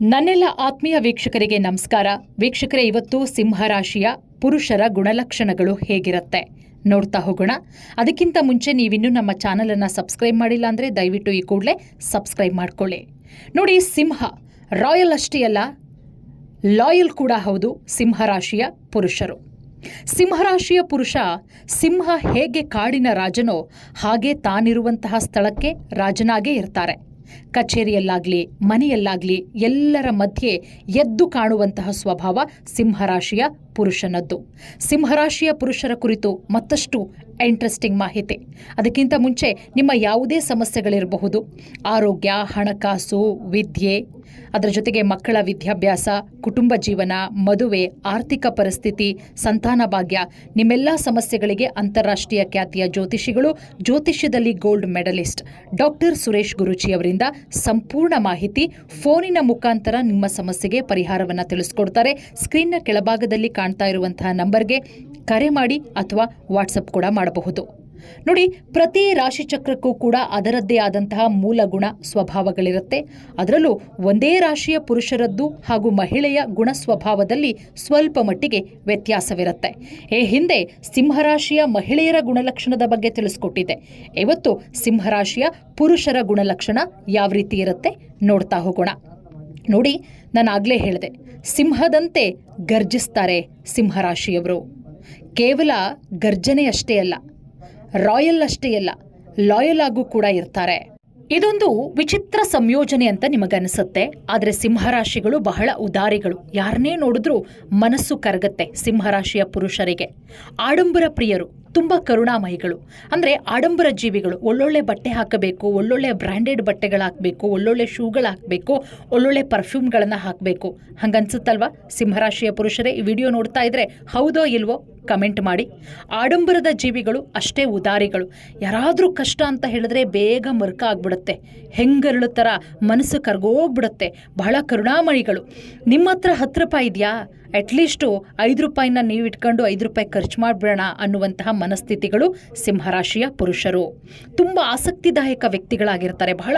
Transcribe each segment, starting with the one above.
ನನ್ನೆಲ್ಲ ಆತ್ಮೀಯ ವೀಕ್ಷಕರಿಗೆ ನಮಸ್ಕಾರ. ವೀಕ್ಷಕರೇ, ಇವತ್ತು ಸಿಂಹರಾಶಿಯ ಪುರುಷರ ಗುಣಲಕ್ಷಣಗಳು ಹೇಗಿರುತ್ತೆ ನೋಡ್ತಾ ಹೋಗೋಣ. ಅದಕ್ಕಿಂತ ಮುಂಚೆ ನೀವಿನ್ನೂ ನಮ್ಮ ಚಾನಲನ್ನು ಸಬ್ಸ್ಕ್ರೈಬ್ ಮಾಡಿಲ್ಲ ಅಂದರೆ ದಯವಿಟ್ಟು ಈ ಕೂಡಲೇ ಸಬ್ಸ್ಕ್ರೈಬ್ ಮಾಡ್ಕೊಳ್ಳಿ. ನೋಡಿ, ಸಿಂಹ ರಾಯಲ್ ಅಷ್ಟೇ ಅಲ್ಲ, ಲಾಯಲ್ ಕೂಡ ಹೌದು, ಸಿಂಹರಾಶಿಯ ಪುರುಷರು. ಸಿಂಹರಾಶಿಯ ಪುರುಷ, ಸಿಂಹ ಹೇಗೆ ಕಾಡಿನ ರಾಜನೋ ಹಾಗೆ ತಾನಿರುವಂತಹ ಸ್ಥಳಕ್ಕೆ ರಾಜನಾಗೇ ಇರ್ತಾರೆ. ಕಚೇರಿಯಲ್ಲಾಗಲಿ, ಮನೆಯಲ್ಲಾಗಲಿ ಎಲ್ಲರ ಮಧ್ಯೆ ಎದ್ದು ಕಾಣುವಂತಹ ಸ್ವಭಾವ ಸಿಂಹರಾಶಿಯ ಪುರುಷನದ್ದು. ಸಿಂಹರಾಶಿಯ ಪುರುಷರ ಕುರಿತು ಮತ್ತಷ್ಟು ಇಂಟ್ರೆಸ್ಟಿಂಗ್ ಮಾಹಿತಿ. ಅದಕ್ಕಿಂತ ಮುಂಚೆ ನಿಮ್ಮ ಯಾವುದೇ ಸಮಸ್ಯೆಗಳಿರಬಹುದು. ಆರೋಗ್ಯ, ಹಣಕಾಸು, ವಿದ್ಯೆ ಅದರ ಜೊತೆಗೆ ಮಕ್ಕಳ ವಿದ್ಯಾಭ್ಯಾಸ, ಕುಟುಂಬ ಜೀವನ, ಮದುವೆ, ಆರ್ಥಿಕ ಪರಿಸ್ಥಿತಿ, ಸಂತಾನ ಭಾಗ್ಯ, ನಿಮ್ಮೆಲ್ಲ ಸಮಸ್ಯೆಗಳಿಗೆ ಅಂತಾರಾಷ್ಟ್ರೀಯ ಖ್ಯಾತಿಯ ಜ್ಯೋತಿಷಿಗಳು ಜ್ಯೋತಿಷ್ಯದಲ್ಲಿ gold medalist. Doctor Suresh Guruji ಅವರಿಂದ ಸಂಪೂರ್ಣ ಮಾಹಿತಿ ಫೋನಿನ ಮುಖಾಂತರ ನಿಮ್ಮ ಸಮಸ್ಯೆಗೆ ಪರಿಹಾರವನ್ನು ತಿಳಿಸ್ಕೊಡ್ತಾರೆ. ಸ್ಕ್ರೀನ್ನ ಕೆಳಭಾಗದಲ್ಲಿ ಕಾಣ್ತಾ ಇರುವಂತಹ ನಂಬರ್ಗೆ ಕರೆ ಮಾಡಿ ಅಥವಾ ವಾಟ್ಸಪ್ ಕೂಡ ಮಾಡಬಹುದು. ನೋಡಿ, ಪ್ರತಿ ರಾಶಿಚಕ್ರಕ್ಕೂ ಕೂಡ ಅದರದ್ದೇ ಆದಂತಹ ಮೂಲ ಗುಣ ಸ್ವಭಾವಗಳಿರುತ್ತೆ. ಅದರಲ್ಲೂ ಒಂದೇ ರಾಶಿಯ ಪುರುಷರದ್ದು ಹಾಗೂ ಮಹಿಳೆಯ ಗುಣ ಸ್ವಭಾವದಲ್ಲಿ ಸ್ವಲ್ಪ ಮಟ್ಟಿಗೆ ವ್ಯತ್ಯಾಸವಿರುತ್ತೆ. ಈ ಹಿಂದೆ ಸಿಂಹರಾಶಿಯ ಮಹಿಳೆಯರ ಗುಣಲಕ್ಷಣದ ಬಗ್ಗೆ ತಿಳಿಸ್ಕೊಟ್ಟಿದೆ ಇವತ್ತು ಸಿಂಹರಾಶಿಯ ಪುರುಷರ ಗುಣಲಕ್ಷಣ ಯಾವ ರೀತಿ ಇರುತ್ತೆ ನೋಡ್ತಾ ಹೋಗೋಣ. ನೋಡಿ, ನಾನು ಆಗಲೇ ಹೇಳಿದೆ, ಸಿಂಹದಂತೆ ಗರ್ಜಿಸ್ತಾರೆ ಸಿಂಹರಾಶಿಯವರು ಕೇವಲ ಗರ್ಜನೆ ಅಷ್ಟೇ ಅಲ್ಲ ರಾಯಲ್ ಅಷ್ಟೇ ಅಲ್ಲ, ಲಾಯಲ್ ಆಗೂ ಕೂಡ ಇರ್ತಾರೆ. ಇದೊಂದು ವಿಚಿತ್ರ ಸಂಯೋಜನೆ ಅಂತ ನಿಮಗನಿಸುತ್ತೆ ಆದರೆ ಸಿಂಹರಾಶಿಗಳು ಬಹಳ ಉದಾರಿಗಳು. ಯಾರನ್ನೇ ನೋಡಿದ್ರೂ ಮನಸ್ಸು ಕರಗತ್ತೆ ಸಿಂಹರಾಶಿಯ ಪುರುಷರಿಗೆ. ಆಡಂಬರ ಪ್ರಿಯರು ತುಂಬ ಕರುಣಾಮಯಿಗಳು. ಅಂದರೆ ಆಡಂಬರ ಜೀವಿಗಳು. ಒಳ್ಳೊಳ್ಳೆ ಬಟ್ಟೆ ಹಾಕಬೇಕು, ಒಳ್ಳೊಳ್ಳೆ ಬ್ರ್ಯಾಂಡೆಡ್ ಬಟ್ಟೆಗಳು ಹಾಕಬೇಕು, ಒಳ್ಳೊಳ್ಳೆ ಶೂಗಳು ಹಾಕಬೇಕು, ಒಳ್ಳೊಳ್ಳೆ ಪರ್ಫ್ಯೂಮ್ಗಳನ್ನು ಹಾಕಬೇಕು. ಹಂಗನ್ಸುತ್ತಲ್ವಾ? ಸಿಂಹರಾಶಿಯ ಪುರುಷರೇ, ಈ ವಿಡಿಯೋ ನೋಡ್ತಾ ಇದ್ರೆ ಹೌದೋ ಇಲ್ವೋ ಕಮೆಂಟ್ ಮಾಡಿ. ಆಡಂಬರದ ಜೀವಿಗಳು ಅಷ್ಟೇ ಉದಾರಿಗಳು. ಯಾರಾದರೂ ಕಷ್ಟ ಅಂತ ಹೇಳಿದ್ರೆ ಬೇಗ ಮರ್ಕ ಆಗ್ಬಿಡುತ್ತೆ. ಹೆಂಗರಳು ಥರ ಮನಸ್ಸು ಕರ್ಗೋಗ್ಬಿಡುತ್ತೆ. ಬಹಳ ಕರುಣಾಮಯಿಗಳು. ನಿಮ್ಮ ಹತ್ರ ಹತ್ತು ರೂಪಾಯಿ ಇದೆಯಾ? ಅಟ್ಲೀಸ್ಟು ಐದು ರೂಪಾಯಿನ ನೀವು ಇಟ್ಕೊಂಡು ಐದು ರೂಪಾಯಿ ಖರ್ಚು ಮಾಡಿಬಿಡೋಣ ಅನ್ನುವಂತಹ ಮನಸ್ಥಿತಿಗಳು ಸಿಂಹರಾಶಿಯ ಪುರುಷರು. ತುಂಬ ಆಸಕ್ತಿದಾಯಕ ವ್ಯಕ್ತಿಗಳಾಗಿರ್ತಾರೆ. ಬಹಳ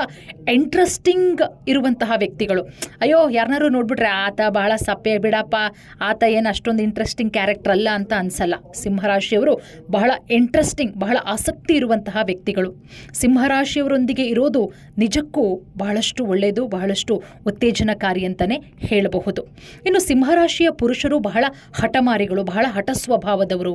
ಇಂಟ್ರೆಸ್ಟಿಂಗ್ ಇರುವಂತಹ ವ್ಯಕ್ತಿಗಳು. ಅಯ್ಯೋ ಯಾರನ್ನಾರು ನೋಡ್ಬಿಟ್ರೆ ಆತ ಬಹಳ ಸಪ್ಪೆ, ಬಿಡಪ್ಪ, ಆತ ಏನು ಅಷ್ಟೊಂದು ಇಂಟ್ರೆಸ್ಟಿಂಗ್ ಕ್ಯಾರೆಕ್ಟರ್ ಅಲ್ಲ ಅಂತ ಅನ್ಸಲ್ಲ. ಸಿಂಹರಾಶಿಯವರು ಬಹಳ ಇಂಟ್ರೆಸ್ಟಿಂಗ್, ಬಹಳ ಆಸಕ್ತಿ ಇರುವಂತಹ ವ್ಯಕ್ತಿಗಳು. ಸಿಂಹರಾಶಿಯವರೊಂದಿಗೆ ಇರೋದು ನಿಜಕ್ಕೂ ಬಹಳಷ್ಟು ಒಳ್ಳೆಯದು ಬಹಳಷ್ಟು ಉತ್ತೇಜನಕಾರಿ ಅಂತಲೇ ಹೇಳಬಹುದು. ಇನ್ನು ಸಿಂಹರಾಶಿಯ ಪುರುಷರು ಬಹಳ ಹಠಮಾರಿಗಳು, ಬಹಳ ಹಠ ಸ್ವಭಾವದವರು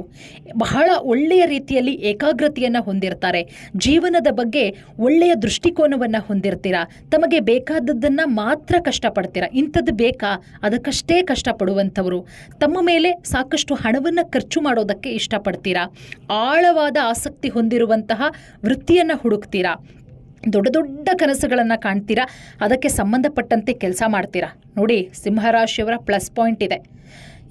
ಬಹಳ ಒಳ್ಳೆಯ ರೀತಿಯಲ್ಲಿ ಏಕಾಗ್ರತೆಯನ್ನು ಹೊಂದಿರ್ತಾರೆ. ಜೀವನದ ಬಗ್ಗೆ ಒಳ್ಳೆಯ ದೃಷ್ಟಿಕೋನವನ್ನು ಹೊಂದಿರ್ತೀರಾ? ತಮಗೆ ಬೇಕಾದದ್ದನ್ನು ಮಾತ್ರ ಕಷ್ಟಪಡ್ತೀರಾ? ಇಂಥದ್ದು ಬೇಕಾ? ಅದಕ್ಕಷ್ಟೇ ಕಷ್ಟಪಡುವಂಥವರು. ತಮ್ಮ ಮೇಲೆ ಸಾಕಷ್ಟು ಹಣವನ್ನು ಖರ್ಚು ಮಾಡೋದಕ್ಕೆ ಇಷ್ಟಪಡ್ತೀರಾ? ಆಳವಾದ ಆಸಕ್ತಿ ಹೊಂದಿರುವಂತಹ ವೃತ್ತಿಯನ್ನು ಹುಡುಕ್ತೀರಾ? ದೊಡ್ಡ ದೊಡ್ಡ ಕನಸುಗಳನ್ನು ಕಾಣ್ತೀರಾ? ಅದಕ್ಕೆ ಸಂಬಂಧಪಟ್ಟಂತೆ ಕೆಲಸ ಮಾಡ್ತೀರಾ? ನೋಡಿ, ಸಿಂಹರಾಶಿಯವರ ಪ್ಲಸ್ ಪಾಯಿಂಟ್ ಇದೆ.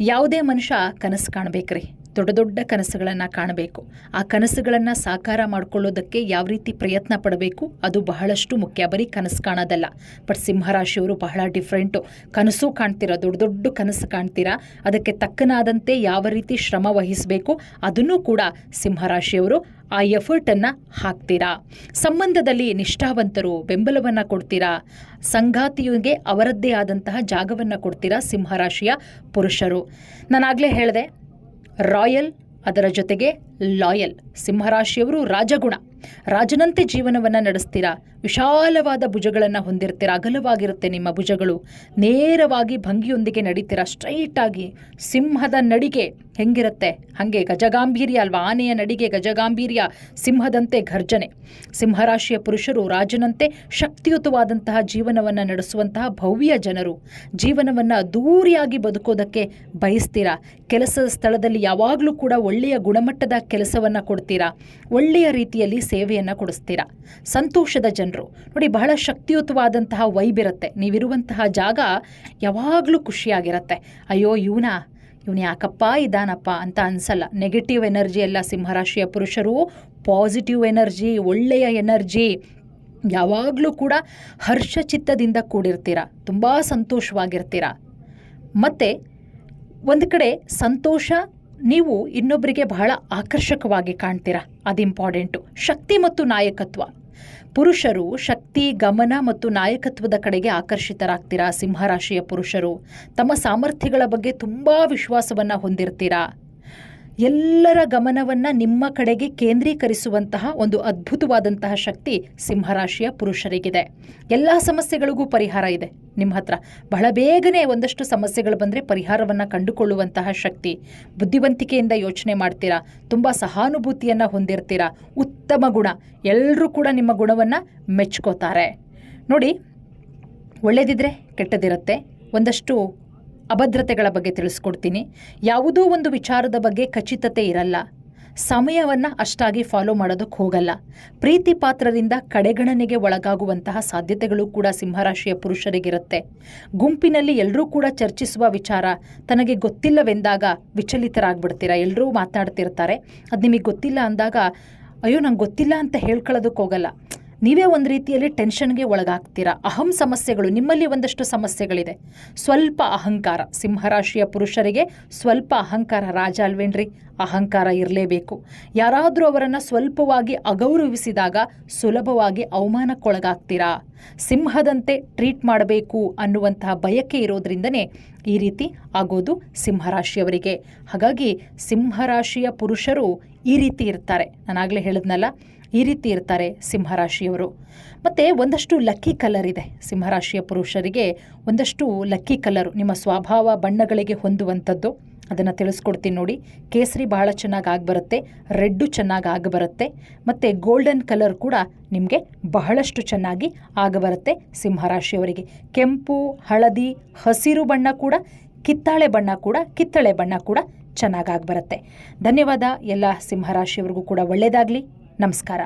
ಯಾವುದೇ ಮನುಷ್ಯ ಕನಸು ಕಾಣಬೇಕ್ರಿ. ದೊಡ್ಡ ದೊಡ್ಡ ಕನಸುಗಳನ್ನು ಕಾಣಬೇಕು. ಆ ಕನಸುಗಳನ್ನು ಸಾಕಾರ ಮಾಡಿಕೊಳ್ಳೋದಕ್ಕೆ ಯಾವ ರೀತಿ ಪ್ರಯತ್ನ ಪಡಬೇಕು, ಅದು ಬಹಳಷ್ಟು ಮುಖ್ಯ. ಬರೀ ಕನಸು ಕಾಣೋದಲ್ಲ. ಬಟ್ ಸಿಂಹರಾಶಿಯವರು ಬಹಳ ಡಿಫ್ರೆಂಟು ಕನಸು ಕಾಣ್ತೀರಾ? ದೊಡ್ಡ ದೊಡ್ಡ ಕನಸು ಕಾಣ್ತೀರಾ? ಅದಕ್ಕೆ ತಕ್ಕನಾದಂತೆ ಯಾವ ರೀತಿ ಶ್ರಮ ವಹಿಸಬೇಕು, ಅದನ್ನು ಕೂಡ ಸಿಂಹರಾಶಿಯವರು ಆ ಎಫರ್ಟನ್ನು ಹಾಕ್ತೀರಾ? ಸಂಬಂಧದಲ್ಲಿ ನಿಷ್ಠಾವಂತರು ಬೆಂಬಲವನ್ನು ಕೊಡ್ತೀರಾ? ಸಂಗಾತಿಯುಗೆ ಅವರದ್ದೇ ಆದಂತಹ ಜಾಗವನ್ನು ಕೊಡ್ತೀರಾ ಸಿಂಹರಾಶಿಯ ಪುರುಷರು? ನಾನಾಗಲೇ ಹೇಳಿದೆ, ರಾಯಲ್ ಅದರ ಜೊತೆಗೆ ಲಾಯಲ್ ಸಿಂಹರಾಶಿಯವರು ರಾಜಗುಣ. ರಾಜನಂತೆ ಜೀವನವನ್ನು ನಡೆಸ್ತೀರಾ? ವಿಶಾಲವಾದ ಭುಜಗಳನ್ನು ಹೊಂದಿರ್ತೀರಾ? ಅಗಲವಾಗಿರುತ್ತೆ ನಿಮ್ಮ ಭುಜಗಳು. ನೇರವಾಗಿ ಭಂಗಿಯೊಂದಿಗೆ ನಡೀತೀರಾ? ಸ್ಟ್ರೈಟಾಗಿ ಸಿಂಹದ ನಡಿಗೆ ಹೆಂಗಿರುತ್ತೆ? ಹಾಗೆ ಗಜಗಾಂಭೀರ್ಯ ಅಲ್ವಾ? ಆನೆಯ ನಡಿಗೆ ಗಜಗಾಂಭೀರ್ಯ, ಸಿಂಹದಂತೆ ಘರ್ಜನೆ. ಸಿಂಹರಾಶಿಯ ಪುರುಷರು ರಾಜನಂತೆ ಶಕ್ತಿಯುತವಾದಂತಹ ಜೀವನವನ್ನು ನಡೆಸುವಂತಹ ಭವ್ಯ ಜನರು. ಜೀವನವನ್ನು ದೂರಿಯಾಗಿ ಬದುಕೋದಕ್ಕೆ ಬಯಸ್ತೀರಾ? ಕೆಲಸದ ಸ್ಥಳದಲ್ಲಿ ಯಾವಾಗಲೂ ಕೂಡ ಒಳ್ಳೆಯ ಗುಣಮಟ್ಟದ ಕೆಲಸವನ್ನು ಕೊಡ್ತೀರಾ? ಒಳ್ಳೆಯ ರೀತಿಯಲ್ಲಿ ಸೇವೆಯನ್ನು ಕೊಡಿಸ್ತೀರಾ? ಸಂತೋಷದ ಜನರು. ನೋಡಿ, ಬಹಳ ಶಕ್ತಿಯುತವಾದಂತಹ ವೈಬಿರುತ್ತೆ. ನೀವಿರುವಂತಹ ಜಾಗ ಯಾವಾಗಲೂ ಖುಷಿಯಾಗಿರುತ್ತೆ. ಅಯ್ಯೋ, ಇವನ? ಇವನು ಯಾಕಪ್ಪ ಇದಾನಪ್ಪ ಅಂತ ಅನ್ಸಲ್ಲ. ನೆಗೆಟಿವ್ ಎನರ್ಜಿ ಎಲ್ಲ ಸಿಂಹರಾಶಿಯ ಪುರುಷರು ಪಾಸಿಟಿವ್ ಎನರ್ಜಿ ಒಳ್ಳೆಯ ಎನರ್ಜಿ ಯಾವಾಗಲೂ ಕೂಡ ಹರ್ಷಚಿತ್ತದಿಂದ ಕೂಡಿರ್ತೀರ? ತುಂಬ ಸಂತೋಷವಾಗಿರ್ತೀರ? ಮತ್ತು, ಒಂದು ಕಡೆ ಸಂತೋಷ ನೀವು ಇನ್ನೊಬ್ಬರಿಗೆ ಬಹಳ ಆಕರ್ಷಕವಾಗಿ ಕಾಣ್ತೀರಾ? ಅದು ಇಂಪಾರ್ಟೆಂಟು ಶಕ್ತಿ ಮತ್ತು ನಾಯಕತ್ವ. ಪುರುಷರು ಶಕ್ತಿ, ಗಮನ ಮತ್ತು ನಾಯಕತ್ವದ ಕಡೆಗೆ ಆಕರ್ಷಿತರಾಗ್ತೀರಾ ಸಿಂಹರಾಶಿಯ ಪುರುಷರು? ತಮ್ಮ ಸಾಮರ್ಥ್ಯಗಳ ಬಗ್ಗೆ ತುಂಬ ವಿಶ್ವಾಸವನ್ನು ಹೊಂದಿರ್ತೀರಾ? ಎಲ್ಲರ ಗಮನವನ್ನು ನಿಮ್ಮ ಕಡೆಗೆ ಕೇಂದ್ರೀಕರಿಸುವಂತಹ ಒಂದು ಅದ್ಭುತವಾದಂತಹ ಶಕ್ತಿ ಸಿಂಹರಾಶಿಯ ಪುರುಷರಿಗಿದೆ. ಎಲ್ಲ ಸಮಸ್ಯೆಗಳಿಗೂ ಪರಿಹಾರ ಇದೆ. ನಿಮ್ಮ ಹತ್ರ ಬಹಳ ಬೇಗನೆ ಒಂದಷ್ಟು ಸಮಸ್ಯೆಗಳು ಬಂದರೆ ಪರಿಹಾರವನ್ನು ಕಂಡುಕೊಳ್ಳುವಂತಹ ಶಕ್ತಿ, ಬುದ್ಧಿವಂತಿಕೆಯಿಂದ ಯೋಚನೆ ಮಾಡ್ತೀರಾ, ತುಂಬ ಸಹಾನುಭೂತಿಯನ್ನು ಹೊಂದಿರ್ತೀರಾ, ಉತ್ತಮ ಗುಣ ಎಲ್ಲರೂ ಕೂಡ ನಿಮ್ಮ ಗುಣವನ್ನು ಮೆಚ್ಕೋತಾರೆ. ನೋಡಿ ಒಳ್ಳೆಯದಿದ್ರೆ ಕೆಟ್ಟದಿರುತ್ತೆ, ಒಂದಷ್ಟು ಅಭದ್ರತೆಗಳ ಬಗ್ಗೆ ತಿಳಿಸ್ಕೊಡ್ತೀನಿ. ಯಾವುದೋ ಒಂದು ವಿಚಾರದ ಬಗ್ಗೆ ಖಚಿತತೆ ಇರಲ್ಲ. ಸಮಯವನ್ನು ಅಷ್ಟಾಗಿ ಫಾಲೋ ಮಾಡೋದಕ್ಕೆ ಹೋಗಲ್ಲ. ಪ್ರೀತಿ ಪಾತ್ರರಿಂದ ಕಡೆಗಣನೆಗೆ ಒಳಗಾಗುವಂತಹ ಸಾಧ್ಯತೆಗಳು ಕೂಡ ಸಿಂಹರಾಶಿಯ ಪುರುಷರಿಗಿರುತ್ತೆ. ಗುಂಪಿನಲ್ಲಿ ಎಲ್ಲರೂ ಕೂಡ ಚರ್ಚಿಸುವ ವಿಚಾರ ತನಗೆ ಗೊತ್ತಿಲ್ಲವೆಂದಾಗ ವಿಚಲಿತರಾಗ್ಬಿಡ್ತೀರಾ? ಎಲ್ಲರೂ ಮಾತಾಡ್ತಿರ್ತಾರೆ. ಅದು ನಿಮಗೆ ಗೊತ್ತಿಲ್ಲ ಅಂದಾಗ, ಅಯ್ಯೋ, ನಂಗೆ ಗೊತ್ತಿಲ್ಲ ಅಂತ ಹೇಳ್ಕೊಳ್ಳೋದಕ್ಕೆ ಹೋಗಲ್ಲ. ನೀವೇ ಒಂದು ರೀತಿಯಲ್ಲಿ ಟೆನ್ಷನ್ಗೆ ಒಳಗಾಗ್ತೀರಾ? ಅಹಂ ಸಮಸ್ಯೆಗಳು ನಿಮ್ಮಲ್ಲಿ ಒಂದಷ್ಟು ಸಮಸ್ಯೆಗಳಿದೆ. ಸ್ವಲ್ಪ ಅಹಂಕಾರ. ಸಿಂಹರಾಶಿಯ ಪುರುಷರಿಗೆ ಸ್ವಲ್ಪ ಅಹಂಕಾರ. ರಾಜ ಅಲ್ವೇನ್ರಿ? ಅಹಂಕಾರ ಇರಲೇಬೇಕು. ಯಾರಾದರೂ ಅವರನ್ನು ಸ್ವಲ್ಪವಾಗಿ ಅಗೌರವಿಸಿದಾಗ ಸುಲಭವಾಗಿ ಅವಮಾನಕ್ಕೊಳಗಾಗ್ತೀರಾ? ಸಿಂಹದಂತೆ ಟ್ರೀಟ್ ಮಾಡಬೇಕು ಅನ್ನುವಂತಹ ಬಯಕೆ ಇರೋದ್ರಿಂದನೇ ಈ ರೀತಿ ಆಗೋದು ಸಿಂಹರಾಶಿಯವರಿಗೆ ಹಾಗಾಗಿ ಸಿಂಹರಾಶಿಯ ಪುರುಷರು ಈ ರೀತಿ ಇರ್ತಾರೆ. ನಾನಾಗಲೇ ಹೇಳಿದ್ನಲ್ಲ ಈ ರೀತಿ ಇರ್ತಾರೆ ಸಿಂಹರಾಶಿಯವರು. ಮತ್ತು ಒಂದಷ್ಟು ಲಕ್ಕಿ ಕಲರ್ ಇದೆ. ಸಿಂಹರಾಶಿಯ ಪುರುಷರಿಗೆ ಒಂದಷ್ಟು ಲಕ್ಕಿ ಕಲರು, ನಿಮ್ಮ ಸ್ವಭಾವ ಬಣ್ಣಗಳಿಗೆ ಹೊಂದುವಂಥದ್ದು. ಅದನ್ನು ತಿಳಿಸ್ಕೊಡ್ತೀನಿ ನೋಡಿ. ಕೇಸರಿ ಬಹಳ ಚೆನ್ನಾಗಿ ಆಗಿಬರುತ್ತೆ ರೆಡ್ಡು ಚೆನ್ನಾಗಿ ಆಗಿಬರುತ್ತೆ ಮತ್ತು ಗೋಲ್ಡನ್ ಕಲರ್ ಕೂಡ ನಿಮಗೆ ಬಹಳಷ್ಟು ಚೆನ್ನಾಗಿ ಆಗಬರುತ್ತೆ ಸಿಂಹರಾಶಿಯವರಿಗೆ. ಕೆಂಪು, ಹಳದಿ, ಹಸಿರು ಬಣ್ಣ ಕೂಡ, ಕಿತ್ತಾಳೆ ಬಣ್ಣ ಕೂಡ, ಕಿತ್ತಳೆ ಬಣ್ಣ ಕೂಡ ಚೆನ್ನಾಗಿ ಬರುತ್ತೆ. ಧನ್ಯವಾದ. ಎಲ್ಲ ಸಿಂಹರಾಶಿಯವರಿಗೂ ಕೂಡ ಒಳ್ಳೆಯದಾಗಲಿ ನಮಸ್ಕಾರ.